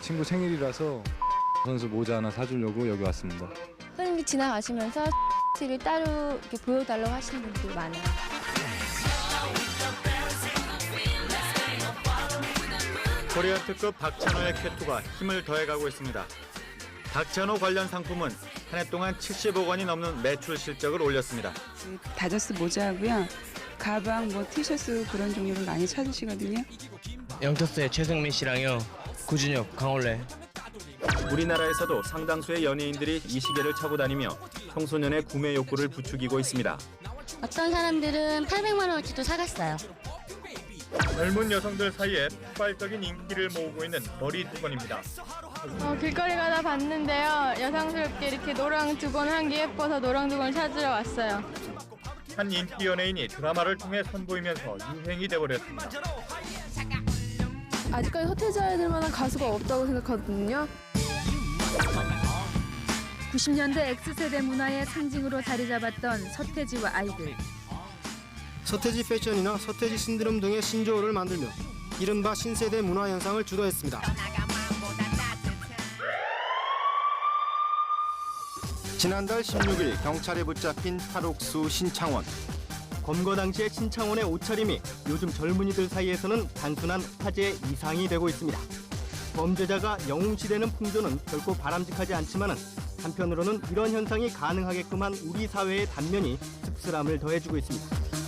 친구 생일이라서 선수 모자 하나 사주려고 여기 왔습니다. 손님이 지나가시면서 를 따로 이렇게 보여달라고 하시는 분들이 많아요. 코리안 특급 박찬호의 쾌투가 힘을 더해가고 있습니다. 박찬호 관련 상품은 한 해 동안 70억 원이 넘는 매출 실적을 올렸습니다. 다저스 모자하고요. 가방, 뭐 티셔츠 그런 종류를 많이 찾으시거든요. 영터스의 최승민 씨랑요. 구준혁, 강원래. 우리나라에서도 상당수의 연예인들이 이 시계를 차고 다니며 청소년의 구매 욕구를 부추기고 있습니다. 어떤 사람들은 800만 원어치도 사갔어요. 젊은 여성들 사이에 폭발적인 인기를 모으고 있는 머리 두건입니다. 어, 길거리 가다 봤는데요. 여성스럽게 이렇게 노랑 두건 한 게 예뻐서 노랑 두건 찾으러 왔어요. 한 인기 연예인이 드라마를 통해 선보이면서 유행이 돼버렸습니다. 아직까지 서태지아이들 만한 가수가 없다고 생각하거든요. 90년대 X세대 문화의 상징으로 자리 잡았던 서태지와 아이들. 서태지 패션이나 서태지 신드롬 등의 신조어를 만들며 이른바 신세대 문화 현상을 주도했습니다. 지난달 16일 경찰에 붙잡힌 탈옥수 신창원. 검거 당시의 신창원의 옷차림이 요즘 젊은이들 사이에서는 단순한 화제 이상이 되고 있습니다. 범죄자가 영웅시되는 풍조는 결코 바람직하지 않지만 한편으로는 이런 현상이 가능하게끔 한 우리 사회의 단면이 씁쓸함을 더해주고 있습니다.